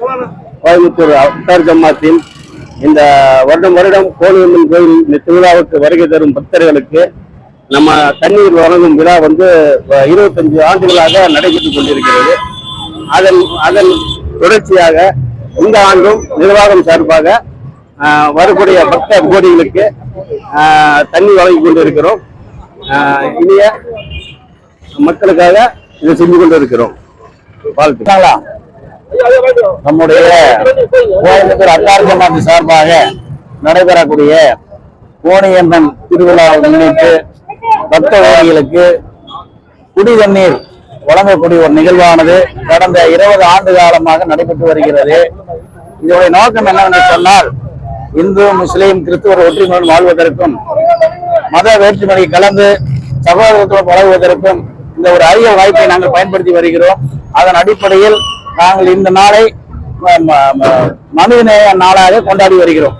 கோயம்புத்தூர் அப்தார் ஜமாத்தின் இந்த வருடம் வருடம் கோழியம்மன் கோயில் இந்த திருவிழாவுக்கு வருகை தரும் பக்தர்களுக்கு நம்ம தண்ணீர் வழங்கும் விழா வந்து இருபத்தஞ்சு ஆண்டுகளாக நடைபெற்றுக் கொண்டிருக்கிறது. அதன் அதன் தொடர்ச்சியாக இந்த ஆண்டும் நிர்வாகம் சார்பாக வரக்கூடிய பக்த கோடிகளுக்கு தண்ணி வழங்கி கொண்டிருக்கிறோம். இனிய மக்களுக்காக இதை செஞ்சு கொண்டு இருக்கிறோம் நம்முடைய கோயம்புத்தூர் அட்டார் ஜமாத்து சார்பாக நடைபெறக்கூடிய கோணியம்மன் திருவிழாவை முன்னிட்டு பக்த கோடிகளுக்கு குடி தண்ணீர் வழங்கக்கூடிய ஒரு நிகழ்வானது கடந்த இருபது ஆண்டு காலமாக நடைபெற்று வருகிறது. இதனுடைய நோக்கம் என்னவென்று சொன்னால் இந்து முஸ்லீம் கிறிஸ்துவர் ஒற்றுமையுடன் வாழ்வதற்கும் மத வேற்றுமையை கலந்து சகோதரத்துடன் பழகுவதற்கும் இந்த ஒரு அரிய வாய்ப்பை நாங்கள் பயன்படுத்தி வருகிறோம். அதன் அடிப்படையில் நாங்கள் இந்த நாளை ம- ம- மனிதநேய நாளாக கொண்டாடி வருகிறோம்.